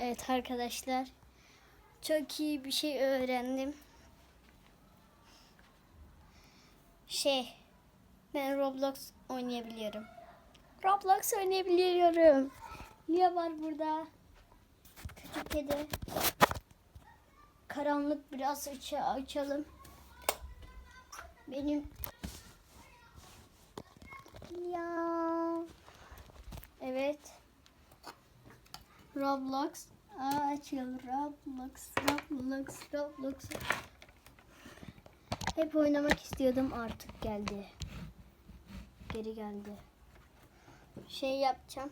Evet arkadaşlar. Çok iyi bir şey öğrendim. Şey, ben Roblox oynayabiliyorum. Roblox oynayabiliyorum. Lia var burada. Küçük kedi. Karanlık biraz aça- açalım. Benim ya. Evet. Roblox açıl Roblox Roblox Roblox Hep oynamak istiyordum artık geldi. Geri geldi. Şey yapacağım.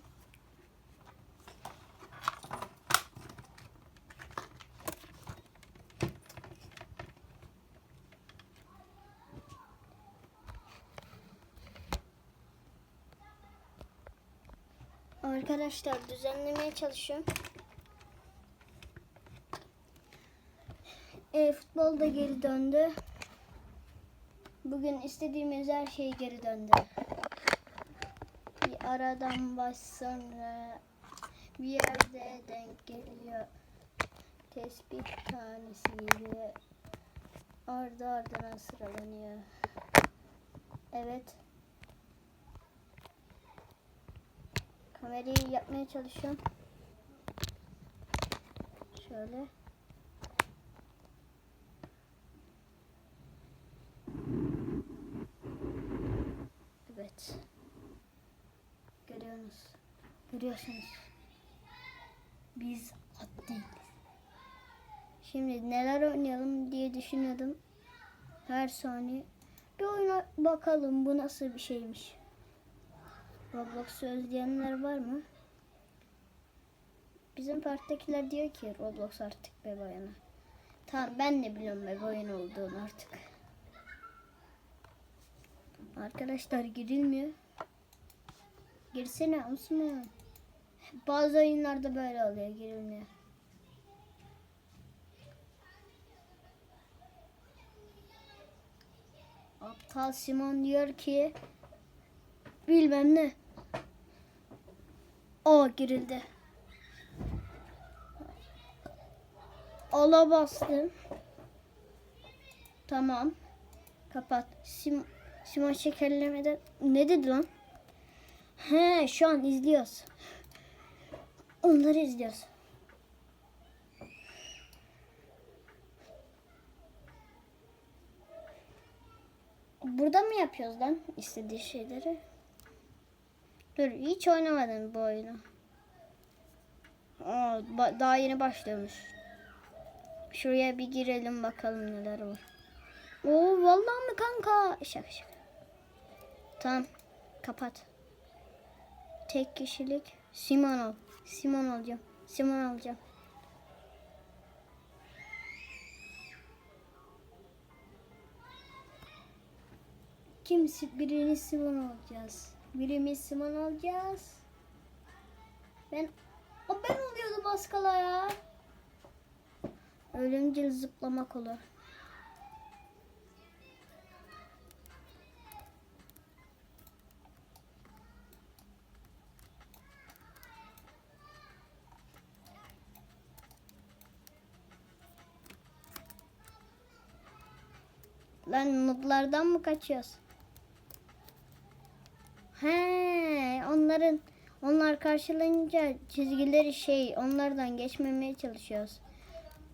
Arkadaşlar düzenlemeye çalışıyorum. E, futbol da geri döndü. Bugün istediğimiz her şey geri döndü. Bir aradan baş sonra bir yerde denk geliyor. Tespih tanesiyle ardı ardına sıralanıyor. Evet. Kamerayı yapmaya çalışıyorum. Şöyle. Evet. Görüyorsunuz. Görüyorsunuz. Biz at değiliz. Şimdi neler oynayalım diye düşünüyordum. Her saniye. Bir oyuna bakalım bu nasıl bir şeymiş. Roblox'u özleyenler var mı? Bizim partidekiler diyor ki Roblox artık bebe oyunu. Tamam ben de biliyorum bebe oyunu olduğunu artık. Arkadaşlar girilmiyor. Girsene Osman. Bazı oyunlarda böyle oluyor girilmiyor. Aptal Simon diyor ki bilmem ne. O girildi. Ala bastım. Tamam. Kapat. Sim Simon şekerlemeden ne dedi lan? He şu an izliyoruz. Onları izliyoruz. Burada mı yapıyoruz lan istediği şeyleri? Dur hiç oynamadım bu oyunu. Aa, daha yeni başlamış. Şuraya bir girelim bakalım neler var. Oo vallahi mi kanka? Şaka şaka. Tamam. Kapat. Tek kişilik. Simon al. Simon alacağım. Simon alacağım. Kimsi birini Simon alacağız. Birimiz Simon alacağız. Ben o ben oluyordum az kala ya. Ölümcül zıplamak olur. Lan notlardan mı kaçıyoruz? He, onların onlar karşılayınca çizgileri şey onlardan geçmemeye çalışıyoruz.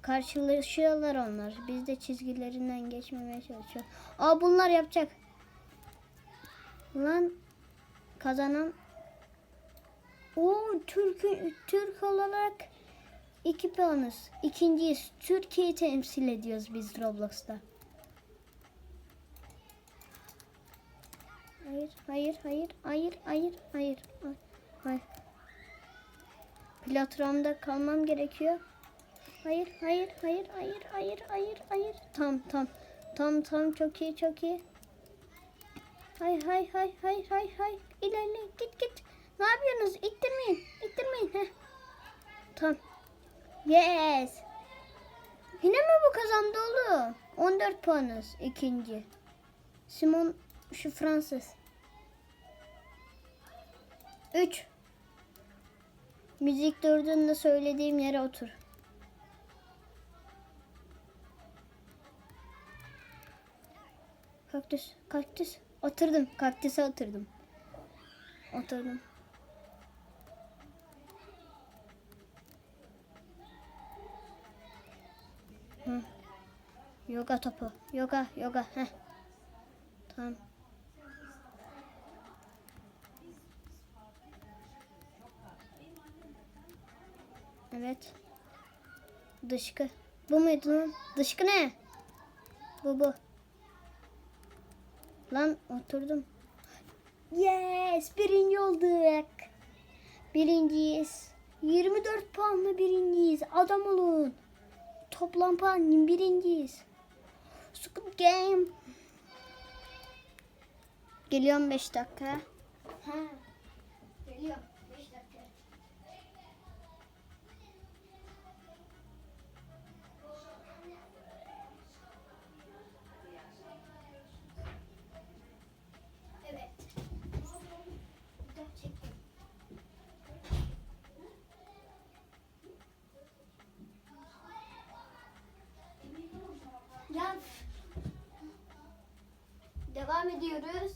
Karşılaşıyorlar onlar. Biz de çizgilerinden geçmemeye çalışıyoruz. Aa bunlar yapacak. Lan kazanan o Türk Türk olarak iki puanız. İkinciyiz. Türkiye'yi temsil ediyoruz biz Roblox'ta. Hayır, hayır, hayır, hayır, hayır, hayır, hayır. Platformda kalmam gerekiyor. Hayır, hayır, hayır, hayır, hayır, hayır, hayır. Tam, tam, tam, tam, çok iyi, çok iyi. Hay, hay, hay, hay, hay, hay. İlerle, git, git. Ne yapıyorsunuz? İttirmeyin, ittirmeyin. Heh. Tam. Yes. Yine mi bu kazandı oğlum? 14 puanız ikinci. Simon şu Fransız. 3 Müzik durduğunda söylediğim yere otur. Kaktüs, kaktüs. Oturdum, kaktüse oturdum. Oturdum. Hı. Yoga topu. Yoga, yoga. Heh. Tamam. Evet. Dışkı. Bu muydu lan? Dışkı ne? Bu bu. Lan oturdum. Yes! Birinci olduk. Birinciyiz. 24 puanla birinciyiz. Adam olun. Toplam puan birinciyiz. Squid Game. Geliyorum 5 dakika. Ha. Geliyorum Devam ediyoruz.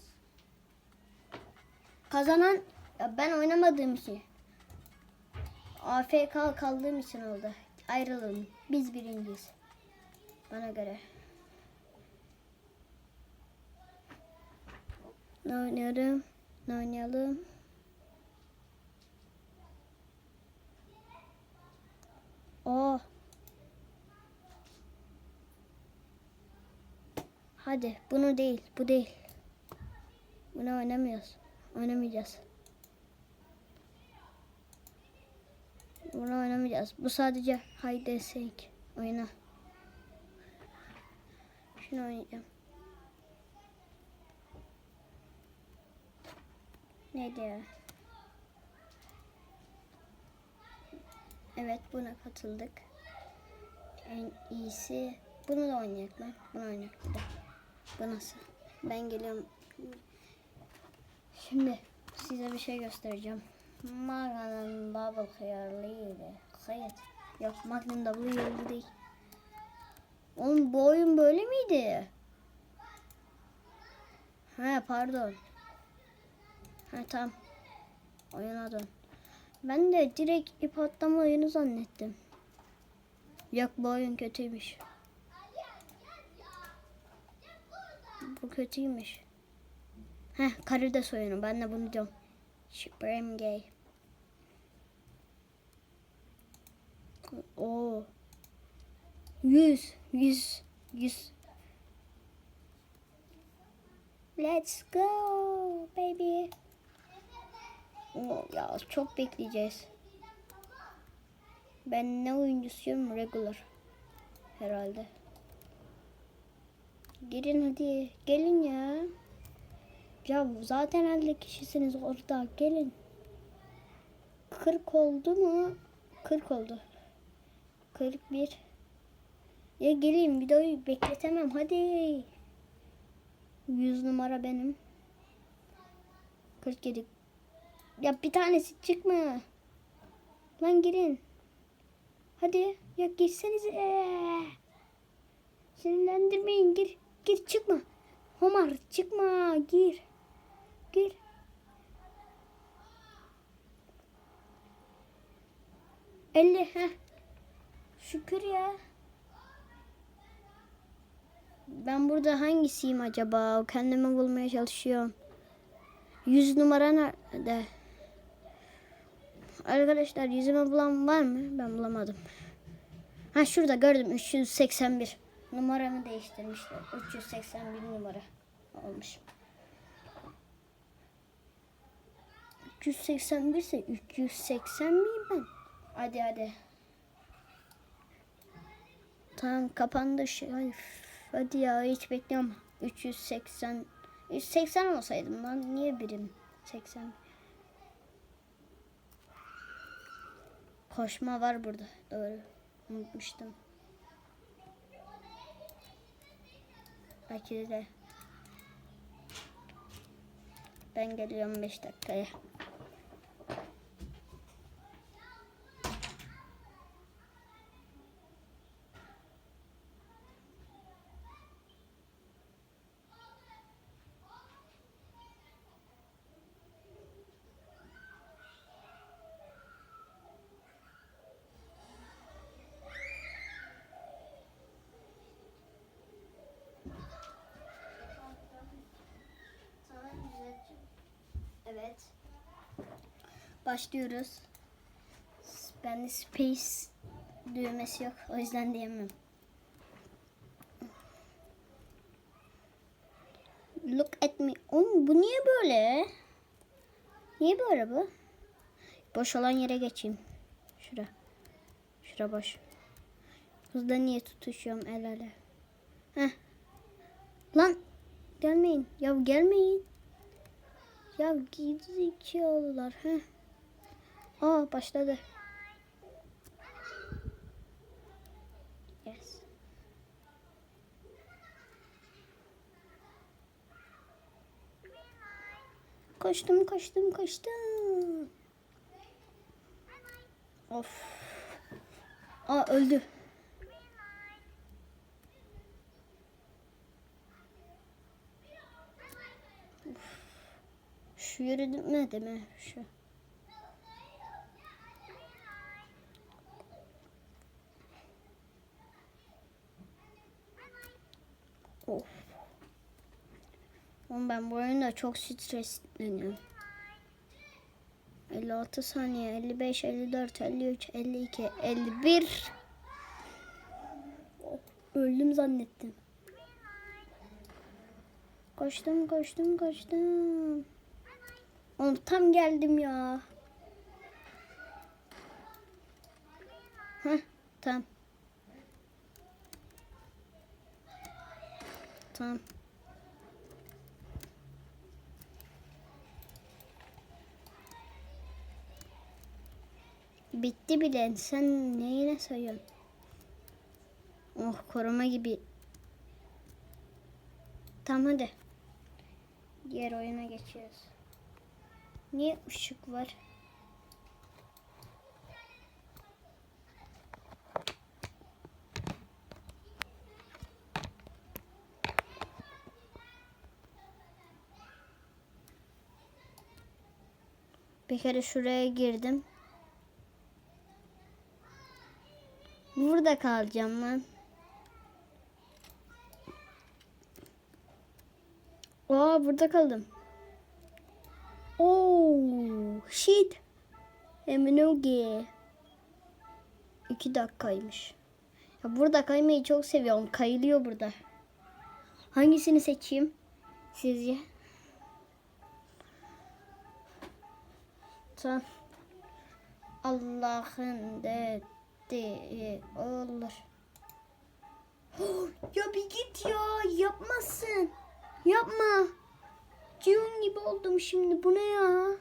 Kazanan ya ben oynamadığım için. AFK kaldığım için oldu. Ayrılalım. Biz birinciyiz. Bana göre. Ne oynayalım? Ne oynayalım? Oh. Hadi bunu değil, bu değil. Bunu oynamıyoruz. Oynamayacağız. Bunu oynamayacağız. Bu sadece hide sake. Oyna. Şunu oynayacağım. Neydi ya? Evet buna katıldık. En iyisi bunu da oynayalım. Bunu oynayalım. Bu nasıl? Ben geliyorum. Şimdi size bir şey göstereceğim. Magnum Bubble hıyarlıydı. Hayır. Yok Magnum Double hıyarlı değil. Oğlum bu oyun böyle miydi? Ha pardon. Ha tamam. Oyuna dön. Ben de direkt ip atlama oyunu zannettim. Yok bu oyun kötüymüş. Bu kötüymüş. Heh karides oyunu. Ben de bunu diyorum. Supreme Gay. Oo. 100, 100, 100. Let's go baby. Oo, ya çok bekleyeceğiz. Ben ne oyuncusuyum? Regular. Herhalde. Girin hadi. Gelin ya. Ya zaten 50 kişisiniz orada. Gelin. 40 oldu mu? 40 oldu. 41. Ya gelin videoyu bekletemem. Hadi. 100 numara benim. 47. Ya bir tanesi çıkma. Lan girin. Hadi. Ya girsenize. Sinirlendirmeyin. Gir. Gir çıkma. Homar çıkma. Gir. Gir. Elli. Heh. Şükür ya. Ben burada hangisiyim acaba? Kendimi bulmaya çalışıyorum. Yüz numara nerede? Arkadaşlar yüzümü bulan var mı? Ben bulamadım. Ha şurada gördüm 381. Numaramı değiştirmişler. 381 numara olmuş. 381 ise 380 miyim ben? Hadi hadi. Tamam kapandı şey. Ay, hadi ya hiç bekliyorum. 380 180 olsaydım lan niye birim 80 Koşma var burada doğru unutmuştum. Belki de ben geliyorum 5 dakikaya. Başlıyoruz. Bende space düğmesi yok. O yüzden diyemem. Look at me. Oğlum bu niye böyle? Niye böyle bu? Boş olan yere geçeyim. Şura. Şura boş. Hızda niye tutuşuyorum el ele? Heh. Lan gelmeyin. Ya gelmeyin. Ya gerizekalılar. Heh. Aa başladı. Yes. Koştum koştum koştum. Of. Aa öldü. Şu yürüdüm mi? Şu. Of. Oğlum ben bu oyunda çok stresleniyorum. 56 saniye, 55, 54, 53, 52, 51. Oh, öldüm zannettim. Koştum, koştum, koştum. Oğlum tam geldim ya. Heh, tamam. Tamam. Bitti bile. Sen neyine sayıyorsun? Oh koruma gibi. Tamam hadi. Diğer oyuna geçiyoruz. Niye ışık var? Bir kere şuraya girdim. Burada kalacağım lan. Aa burada kaldım. Oh shit. Eminogi. İki dakikaymış. Ya burada kaymayı çok seviyorum. Kayılıyor burada. Hangisini seçeyim sizce? Tamam. Allah'ın dediği olur. ya bir git ya yapmasın. Yapma. Cihun gibi oldum şimdi. Bu ne ya?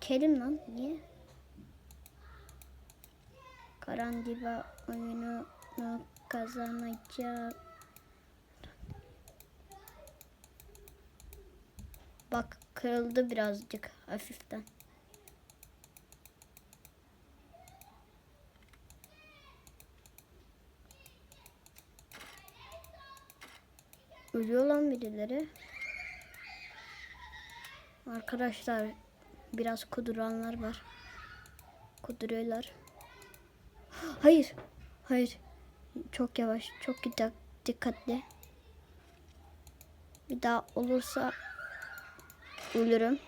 Kerim lan. Niye? Karandiba oyunu kazanacak. Bak kırıldı birazcık hafiften. Ölüyor lan birileri. Arkadaşlar biraz kuduranlar var. Kuduruyorlar. Hayır. Hayır. Çok yavaş. Çok dikkat, dikkatli. Bir daha olursa ölürüm.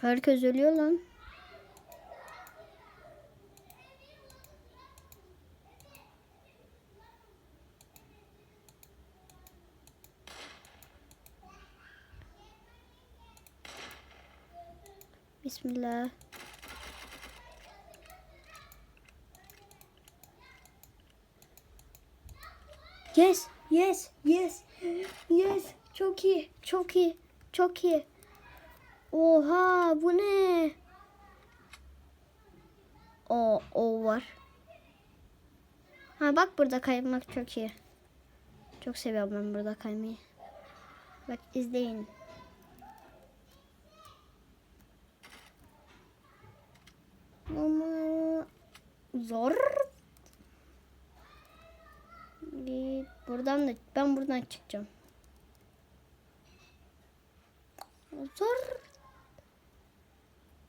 Herkes ölüyor lan. Bismillah. Yes, yes, yes, yes. Çok iyi, çok iyi, çok iyi. Oha, bu ne? O, o var. Ha bak burada kaymak çok iyi. Çok seviyorum ben burada kaymayı. Bak izleyin. Ama zor. Bir buradan da ben buradan çıkacağım. Zor.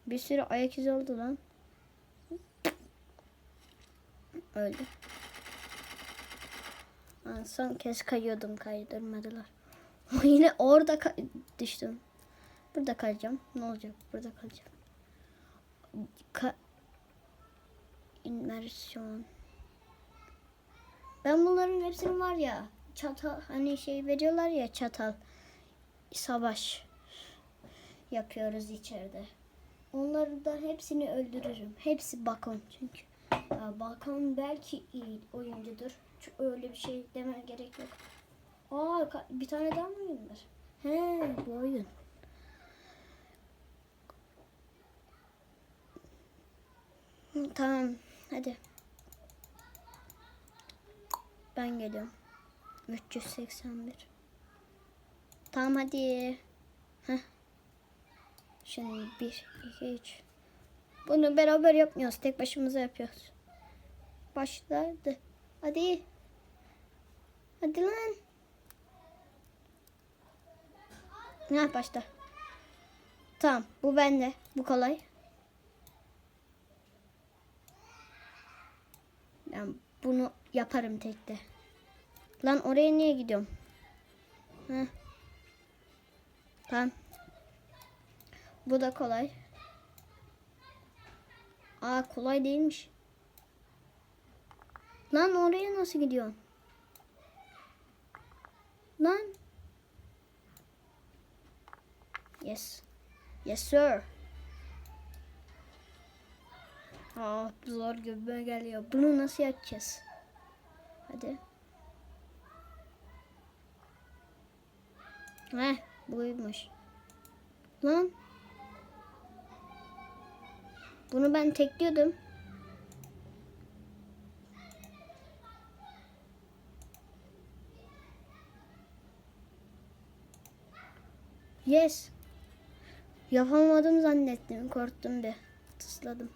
Bir sürü ayak izi oldu lan. Öldü. Ben son kez kayıyordum kaydırmadılar. Yine orada düştüm. Burada kalacağım. Ne olacak? Burada kalacağım. Ka İnmersiyon. Ben bunların hepsini var ya çatal hani şey veriyorlar ya çatal savaş yapıyoruz içeride. Onları da hepsini öldürürüm. Hepsi bakon çünkü. Bakon belki iyi oyuncudur. Çünkü öyle bir şey deme gerek yok. Aa bir tane daha mı oyun var? He bu oyun. Tamam hadi. Ben geliyorum. 381. Tamam hadi. Heh. Şimdi 1, 2, 3. Bunu beraber yapmıyoruz. Tek başımıza yapıyoruz. Başladı. Hadi. Hadi lan. Ha başla. Tamam. Bu bende. Bu kolay. Ben bunu yaparım tekte. Lan oraya niye gidiyorum? Heh. Tamam. Bu da kolay. Aa kolay değilmiş. Lan oraya nasıl gidiyorsun? Lan. Yes. Yes sir. Aa zor gibi geliyor. Bunu nasıl yapacağız? Hadi. Heh buymuş. Lan. Bunu ben tekliyordum. Yes. Yapamadım zannettim. Korktum bir. Tısladım.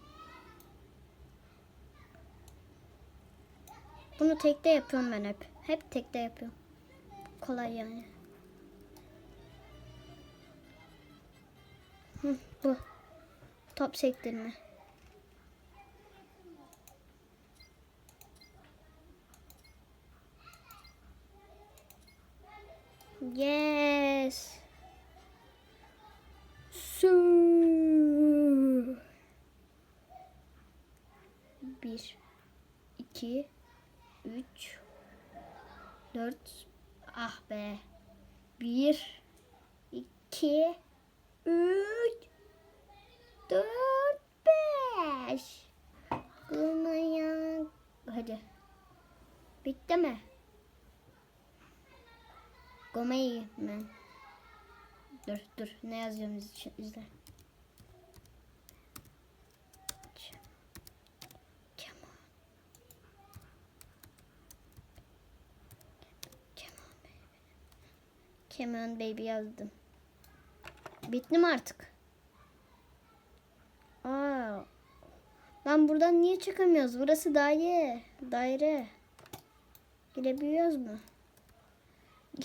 Bunu tekte yapıyorum ben hep. Hep tekte yapıyorum. Kolay yani. Hı, bu. Top sektirme. Yes. Su. Bir, iki, üç, dört. Ah be. Bir, iki, üç, dört, beş. Kınaya. Hadi. Bitti mi? Gomeyi ben. Dur dur ne yazıyorum iz- izle. Come on baby. Come on baby yazdım. Bitti mi artık? Aa. Lan buradan niye çıkamıyoruz? Burası daire. Daire. Girebiliyoruz mu?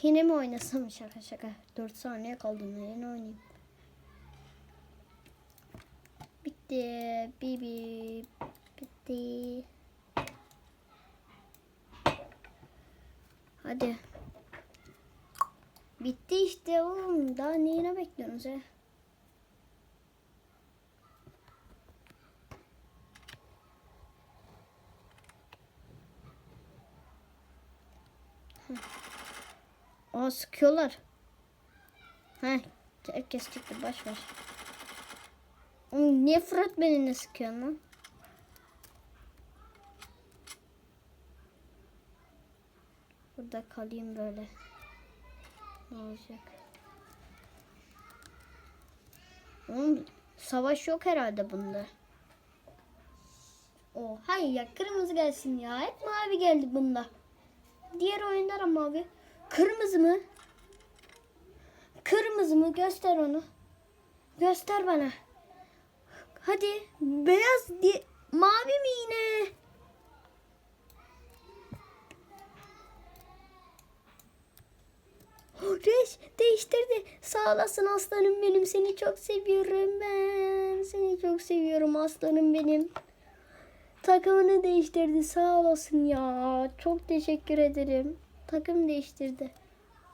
Yine mi oynasam şaka şaka. 4 saniye kaldı yine oynayayım. Bitti. Bibi. Bitti. Hadi. Bitti işte oğlum. Daha neyine bekliyorsunuz ya? Aa sıkıyorlar. Heh, herkes çıktı baş ver. Oğlum niye Fırat beni ne sıkıyorsun lan? Burada kalayım böyle. Ne olacak? Oğlum savaş yok herhalde bunda. Oh hayır ya kırmızı gelsin ya. Hep mavi geldi bunda. Diğer oyunlar ama mavi. Kırmızı mı? Kırmızı mı? Göster onu. Göster bana. Hadi. Beyaz di mavi mi yine? Reş değiştirdi. Sağ olasın aslanım benim. Seni çok seviyorum ben. Seni çok seviyorum aslanım benim. Takımını değiştirdi. Sağ olasın ya. Çok teşekkür ederim. Takım değiştirdi.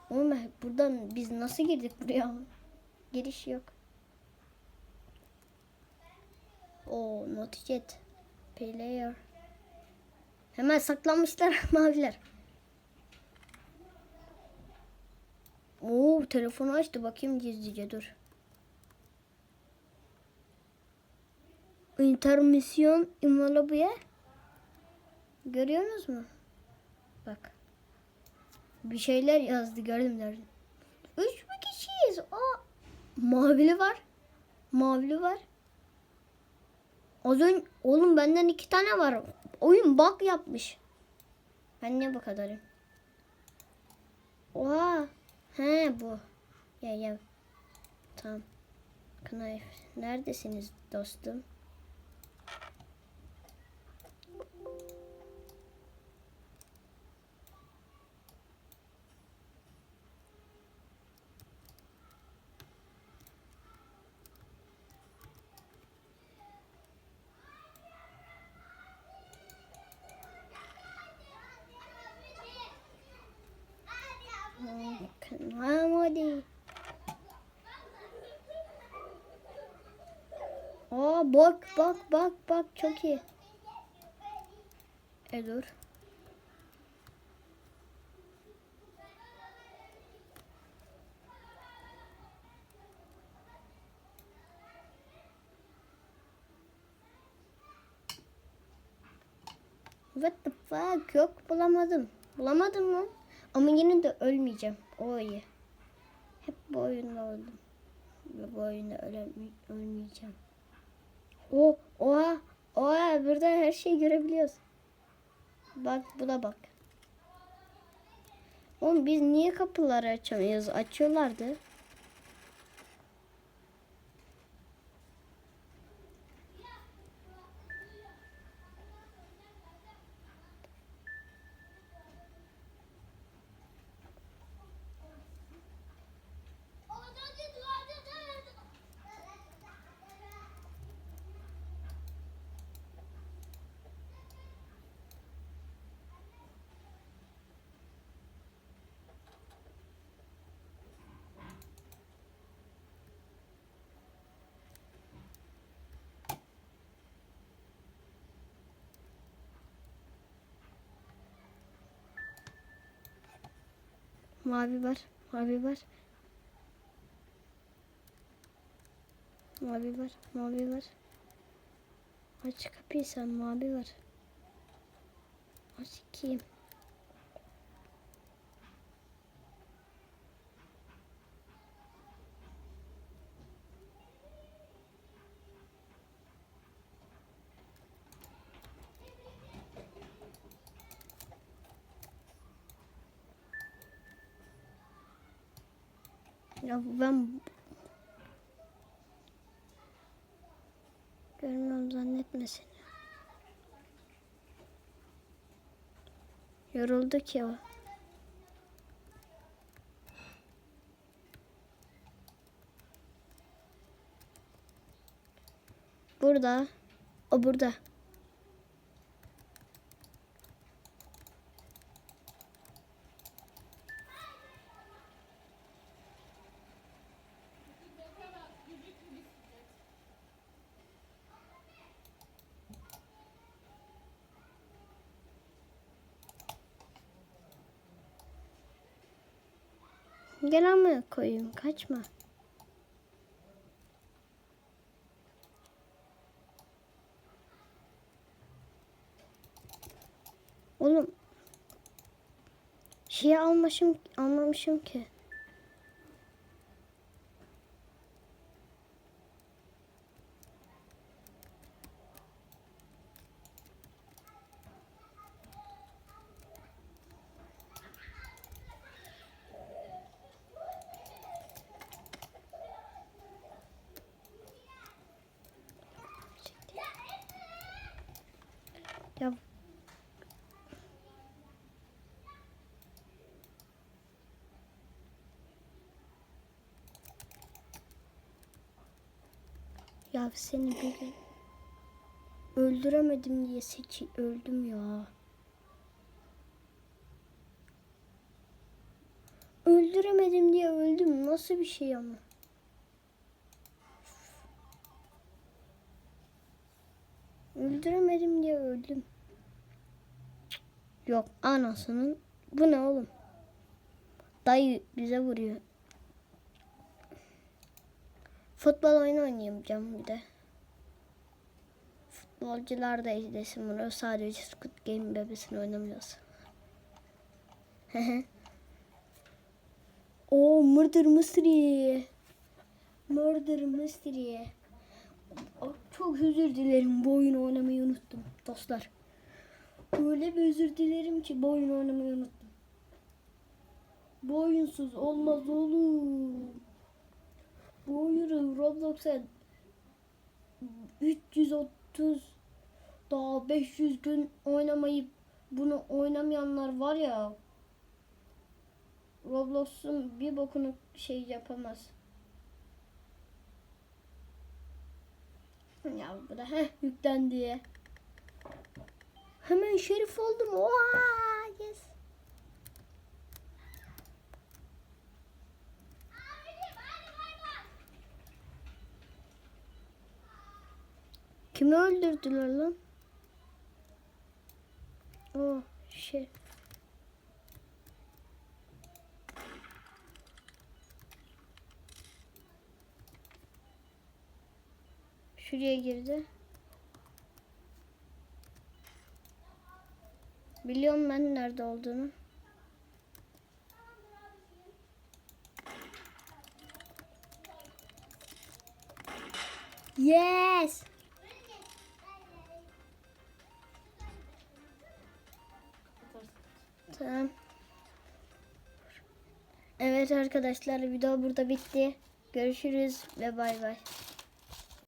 Oğlum buradan biz nasıl girdik buraya? Giriş yok. O not yet. Player. Hemen saklanmışlar maviler. Oo telefonu açtı bakayım gizlice dur. Intermisyon Imalabu'ya. Görüyorsunuz mu? Bak. Bir şeyler yazdı gördüm gördüm. Üç mü kişiyiz? Aa, mavili var. Mavili var. Az önce oğlum benden iki tane var. Oyun bug yapmış. Ben niye bu kadarım? Oha. He bu. Ya ya. Tamam. Knife. Neredesiniz dostum? Tamam hadi. Aa bak bak bak bak çok iyi. E dur. What the fuck? Yok bulamadım. Bulamadım mı? Ama yine de ölmeyeceğim. O iyi. Hep bu oyunda. Ve bu oyunda öle, ölmeyeceğim. O, oha, oha burada her şeyi görebiliyoruz. Bak bu da bak. Oğlum biz niye kapıları açamıyoruz? Açıyorlardı. Mavi var. Mavi var. Mavi var. Mavi var. Aç kapıyı sen mavi var. Aç kim? Ya ben görmüyorum zannetmesin. Yoruldu ki o. Burada. O burada. Gel ama koyayım. Kaçma. Oğlum şey almışım almamışım ki. Ya Ya seni bir öldüremedim diye seçi öldüm ya. Öldü öldüremedim diye öldüm. Nasıl bir şey ama? Öldüremedim diye öldüm. Yok anasının. Bu ne oğlum? Dayı bize vuruyor. Futbol oyunu oynayacağım bir de. Futbolcular da izlesin bunu. Sadece Squid Game bebesini oynamıyoruz. O Murder Mystery. Murder Mystery. Çok özür dilerim bu oyunu oynamayı unuttum dostlar. Öyle bir özür dilerim ki bu oyunu oynamayı unuttum. Bu oyunsuz olmaz oğlum. Bu oyunu Roblox'a 330 daha 500 gün oynamayıp bunu oynamayanlar var ya Roblox'un bir bokunu şey yapamaz. Ya bu da heh yüklendi. Hemen şerif oldum. Oha, yes. Kimi öldürdüler lan? O şey. Şuraya girdi. Biliyorum ben nerede olduğunu. Yes. Tamam. Evet arkadaşlar video burada bitti. Görüşürüz ve bay bay.